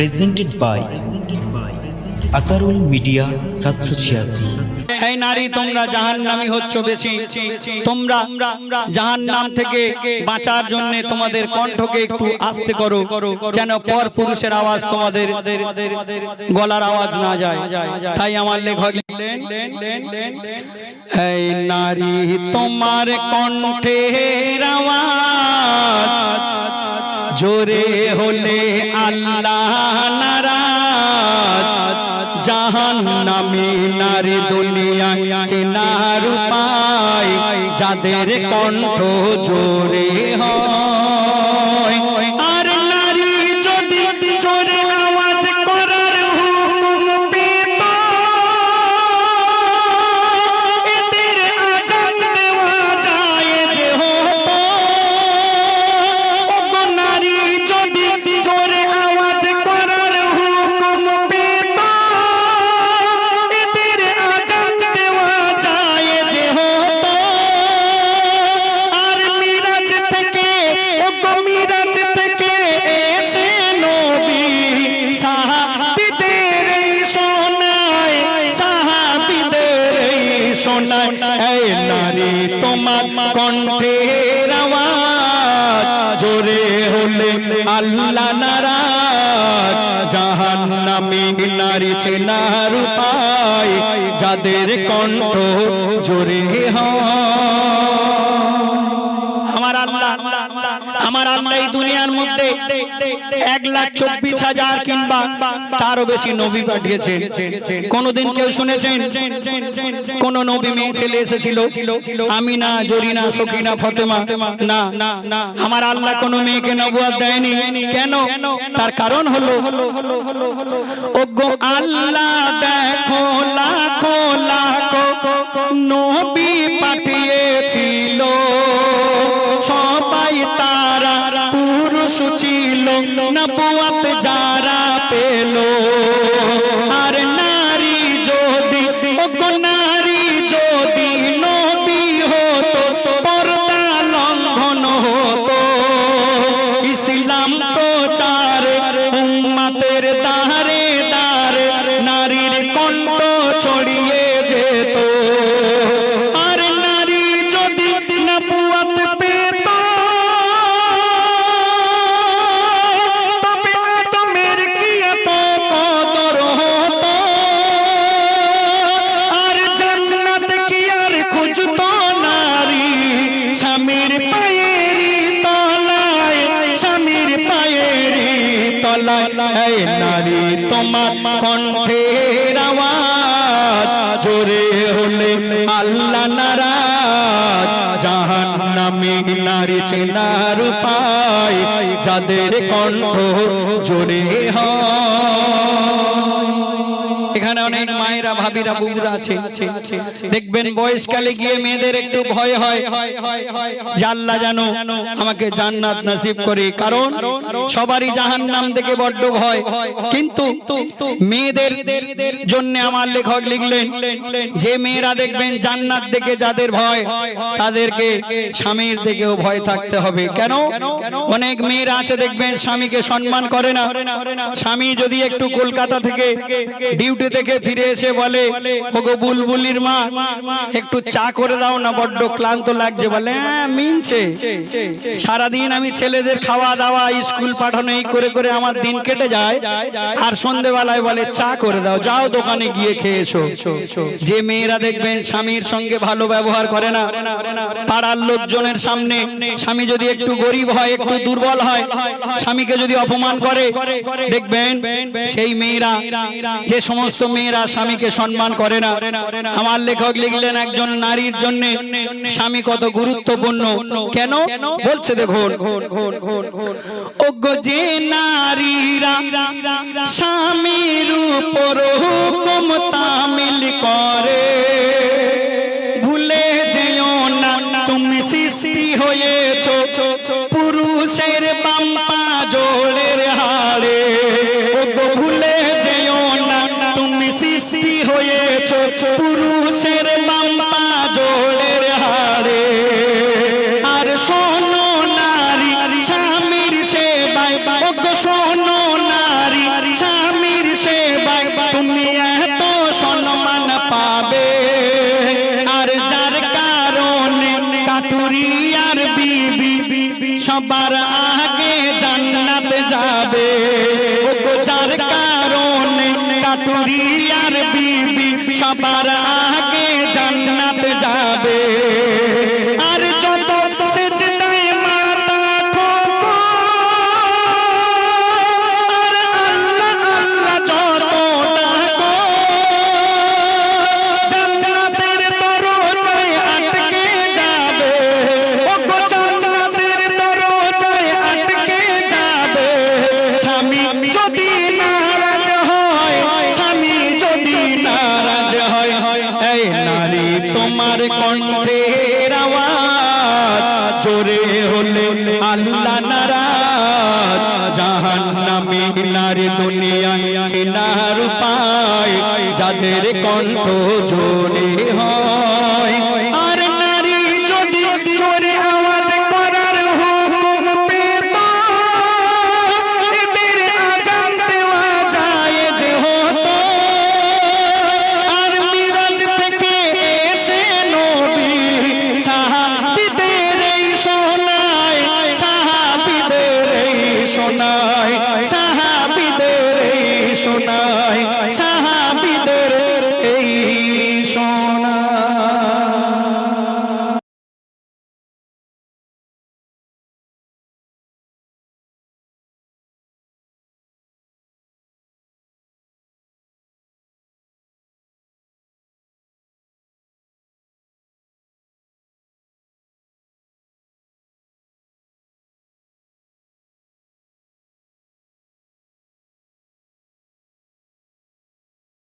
presented by Atarul media সাতশো ছিয়াশি। এই নারী, তোমরা জাহান্নামী হচ্ছ বেশি। তোমরা জাহান্নাম থেকে বাঁচার জন্য তোমাদের কণ্ঠকে একটু আস্তে করো, যেন পর পুরুষের আওয়াজ তোমাদের গলার আওয়াজ না যায়। তাই আমার লেখক এই নারী, তোমার কণ্ঠের আওয়াজ জোরে হলে আল্লাহ নামে নারী দুনিয়ায় চেনার পায় যাদের কণ্ঠ জোরে হয়। শোনায় নারী তোমার কণ্ঠের আওয়াজ জোরে হলে আল্লাহ নারাজ। জাহান্নামী নারী চেনার উপায়, যাদের কণ্ঠ জোরে হয়। আমার আল্লাহ আমার আল্লাহ এই দুনিয়ার মধ্যে। এক লাখ চব্বিশ হাজার কিংবা তারও বেশি নবী পাঠিয়েছে কোনদিন কেউ শুনেছেন? কোন নবী মেয়ে ছেলে এসেছিল? আমিনা, জরিনা, সকিনা, ফতেমা? না। না আমার আল্লাহ কোন মেয়েকে নবুয়াদ দেয়নি। কেন? তার কারণ হলো, ওগো আল্লাহ দেখো, লাখো লাখো নবী পাঠিয়েছিল। নবুয়াত যারা এই নারী তোমার কণ্ঠের আওয়াজ, জোরে হলে আল্লাহ নারাজ। জাহান নামে নারী চেনার উপায়, যাদের কণ্ঠ জোরে হয়। এখানে অনেক মায়েরা ভাবিরা বুবুরা আছে। দেখবেন বয়সকালে গিয়ে মেয়েদের একটু ভয় হয়। যে আল্লাহ জানো আমাকে জান্নাত নসিব করে। কারণ সবারই জাহান্নাম থেকে বড্ড ভয়। কিন্তু মেয়েদের জন্য আমার লেখক লিখলেন যে মেয়েরা দেখবেন জান্নাত দেখে যাদের ভয় তাদেরকে স্বামীর দিকেও ভয় থাকতে হবে। কেন? অনেক মেয়েরা আছে দেখবেন স্বামীকে সম্মান করে না। স্বামী যদি একটু কলকাতা থেকে ডিউটি থেকে ফিরে এসে বলে, ওগো বুলবুলির মা, একটু চা করে দাও না, বড্ড ক্লান্ত লাগছে। বলে হ্যাঁ মিনছে। সারাদিন আমি ছেলেদের খাওয়া দাওয়া, স্কুল পাঠানো, এই করে করে আমার দিন কেটে যায়। আর সন্ধেবেলায় বলে, চা করে দাও, যাও দোকানে গিয়ে খেয়ে এসো। যে মেয়েরা দেখবেন স্বামীর সঙ্গে ভালো ব্যবহার করে না। পাড়ার লোকজনের সামনে স্বামী যদি একটু গরিব হয়, একটু দুর্বল হয়, স্বামীকে যদি অপমান করে, দেখবেন সেই মেয়েরা যে সমস্ত মেয়েরা স্বামীকে সম্মান করে না। আমার লেখক লিখলেন একজন নারীর জন্য স্বামী কত গুরুত্বপূর্ণ। কেন? বলছে দেখুন। যে নারীরা স্বামীর উপর হুকুম তামিল করে, ভুলে যেও না, তুমি সৃষ্টি হয়েছো। সবার আগে জান্নাত যাবে। ও গো যার কারণে কাটুরিয়ার বিবি সবার আগে জান্নাত যাবে। স্বামী যদি নারাজ হয়, স্বামী যদি নারাজ হয়, এই নারী তোমার কণ্ঠের আওয়াজ জোরে হলে আল্লাহ নারাজ। জাহান্নামী নারী দুনিয়ায় চেনার উপায়, যাদের কণ্ঠ জোরে হয়